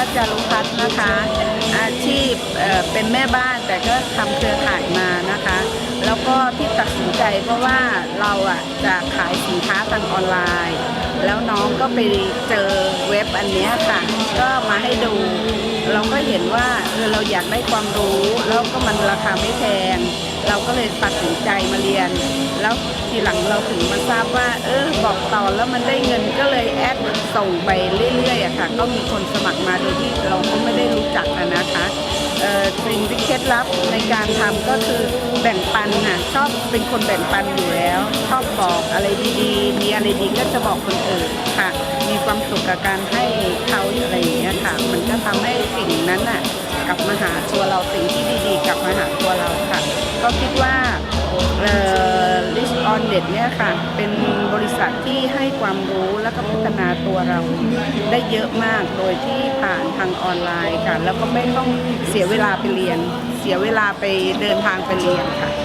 พัชจารุพัฒน์นะคะ อาชีพเเป็นแม่บ้านแต่ก็ทำเครือข่ายมานะคะ แล้วก็ที่ตัดสินใจเพราะว่าเราอะจะขายสินค้าทางออนไลน์ แล้วน้องก็ไปเจอเว็บอันเนี้ยค่ะ ก็มาให้ดู เราก็เห็นว่าเออเราอยากได้ความรู้ แล้วก็มันราคาไม่แพง เราก็เลยตัดสินใจมาเรียน แล้วทีหลังเราถึงมาทราบว่า เออบอกต่อแล้วมันได้เงินก็เลยแอดส่งไปเรื่อย ก็มีคนสมัครมาโดยที่เราก็ไม่ได้รู้จักอะนะคะสิ่งที่เคล็ดลับในการทำก็คือแบ่งปันค่ะชอบเป็นคนแบ่งปันอยู่แล้ว ชอบบอกอะไรดีๆ มีอะไรดีก็จะบอกคนอื่นค่ะ มีความสุขกับการให้เขาอะไรอย่างเงี้ยค่ะ มันก็ทำให้สิ่งนั้นน่ะกลับมาหาตัวเราสิ่งที่ดีๆ กลับมาหาตัวเราค่ะ ก็คิดว่าเออ อนเน็ตเนี่ยค่ะเป็นบริษัทที่ให้ความรู้และก็พัฒนาตัวเราได้เยอะมากโดยที่ผ่านทางออนไลน์ค่ะ แล้วก็ไม่ต้องเสียเวลาไปเรียน เสียเวลาไปเดินทางไปเรียนค่ะ